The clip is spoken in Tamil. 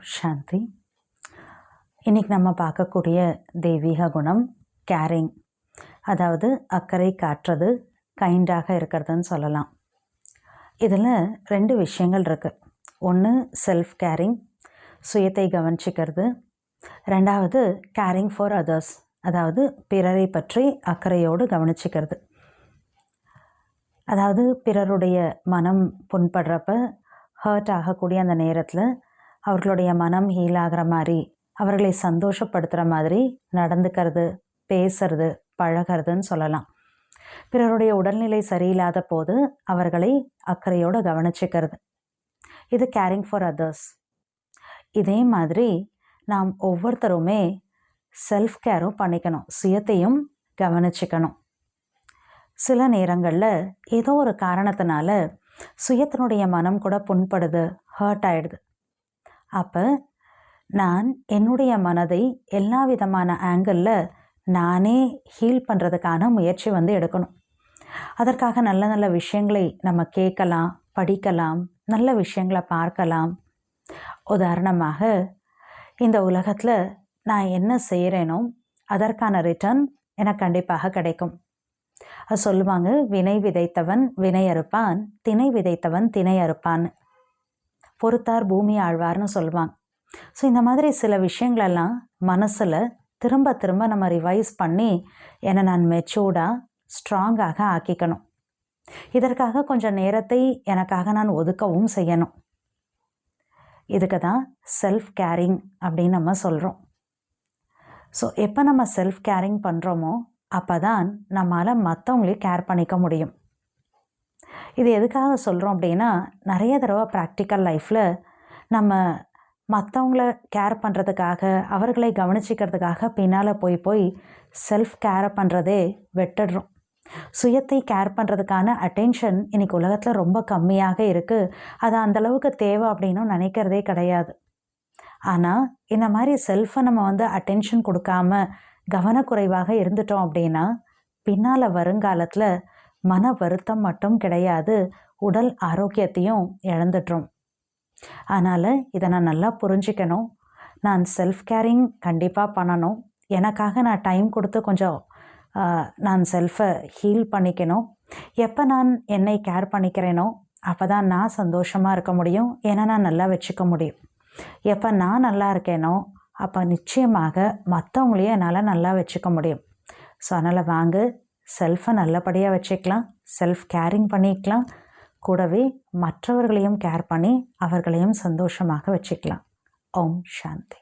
சாந்தி. இன்னைக்கு நம்ம பார்க்கக்கூடிய தெய்வீக குணம் கேரிங் அதாவது அக்கறை காட்டுறது கைண்டாக இருக்கிறதுன்னு சொல்லலாம். இதில் ரெண்டு விஷயங்கள் இருக்குது ஒன்று செல்ஃப் கேரிங் சுயத்தை கவனிச்சிக்கிறது. ரெண்டாவது கேரிங் ஃபார் அதர்ஸ் அதாவது பிறரை பற்றி அக்கறையோடு கவனிச்சிக்கிறது. அதாவது பிறருடைய மனம் புண்படுறப்ப ஹர்ட் ஆகக்கூடிய அந்த நேரத்தில் அவர்களுடைய மனம் ஹீல் ஆகிற மாதிரி அவர்களை சந்தோஷப்படுத்துகிற மாதிரி நடந்துக்கிறது பேசுறது பழகிறதுன்னு சொல்லலாம். பிறருடைய உடல்நிலை சரியில்லாத போது அவர்களை அக்கறையோடு கவனிச்சுக்கிறது. இது கேரிங் ஃபார் அதர்ஸ் இதே மாதிரி நாம் ஒவ்வொருத்தருமே செல்ஃப் கேரும் பண்ணிக்கணும் சுயத்தையும் கவனிச்சுக்கணும். சில நேரங்களில் ஏதோ ஒரு காரணத்தினால சுயத்தினுடைய மனம் கூட புண்படுது ஹர்ட் ஆயிடுது. அப்போ நான் என்னுடைய மனதை எல்லா விதமான ஆங்கிளில் நானே ஹீல் பண்ணுறதுக்கான முயற்சி வந்து எடுக்கணும். அதற்காக நல்ல நல்ல விஷயங்களை நம்ம கேட்கலாம் படிக்கலாம் நல்ல விஷயங்களை பார்க்கலாம். உதாரணமாக இந்த உலகத்தில் நான் என்ன செய்கிறேனோ அதற்கான ரிட்டர்ன் எனக்கு கண்டிப்பாக கிடைக்கும். அது சொல்லுவாங்க வினை விதைத்தவன் வினை அறுப்பான் திணை விதைத்தவன் திணை அறுப்பான்னு பொறுத்தார் பூமி ஆழ்வார்னு சொல்லுவாங்க. ஸோ இந்த மாதிரி சில விஷயங்களெல்லாம் மனசில் திரும்ப திரும்ப நம்ம ரிவைஸ் பண்ணி என்னை நான் மெச்சூர்டாக ஸ்ட்ராங்காக ஆக்கிக்கணும். இதற்காக கொஞ்சம் நேரத்தை எனக்காக நான் ஒதுக்கவும் செய்யணும். இதுக்கு தான் செல்ஃப் கேரிங் அப்படின்னு நம்ம சொல்கிறோம் ஸோ எப்போ நம்ம செல்ஃப் கேரிங் பண்ணுறோமோ அப்போ தான் நம்மளால் மற்றவங்களையும் கேர் பண்ணிக்க முடியும். இது எதுக்காக சொல்கிறோம் அப்படின்னா நிறைய தடவை ப்ராக்டிக்கல் லைஃப்பில் நம்ம மற்றவங்கள கேர் பண்ணுறதுக்காக அவர்களை கவனிச்சிக்கிறதுக்காக பின்னால் போய் போய் செல்ஃப் கேர் பண்ணுறதே வெட்டுடுறோம் சுயத்தை கேர் பண்ணுறதுக்கான அட்டென்ஷன் இன்றைக்கி உலகத்தில் ரொம்ப கம்மியாக இருக்குது அது அந்தளவுக்கு தேவை அப்படின்னு நினைக்கிறதே கிடையாது. ஆனால் இந்த மாதிரி செல்ஃபை நம்ம வந்து அட்டென்ஷன் கொடுக்காம கவனக்குறைவாக இருந்துட்டோம் அப்படின்னா பின்னால் வருங்காலத்தில் மன வருத்தம் மட்டும் கிடையாது உடல் ஆரோக்கியத்தையும் இழந்துட்டோம் அதனால் இதை நான் நல்லா புரிஞ்சிக்கணும். நான் செல்ஃப் கேரிங் கண்டிப்பாக பண்ணணும். எனக்காக நான் டைம் கொடுத்து கொஞ்சம் நான் செல்ஃபை ஹீல் பண்ணிக்கணும். எப்போ நான் என்னை கேர் பண்ணிக்கிறேனோ அப்போ தான் நான் சந்தோஷமாக இருக்க முடியும். ஏன்னா நான் நல்லா வச்சுக்க முடியும். எப்போ நான் நல்லா இருக்கேனோ அப்போ நிச்சயமாக மற்றவங்களையும் என்னால் நல்லா வச்சுக்க முடியும். ஸோ அதனால் வாங்க. செல்ஃபை நல்லபடியாக வச்சுக்கலாம் செல்ஃப் கேரிங் பண்ணிக்கலாம். கூடவே மற்றவர்களையும் கேர் பண்ணி அவர்களையும் சந்தோஷமாக வச்சுக்கலாம். ஓம் சாந்தி.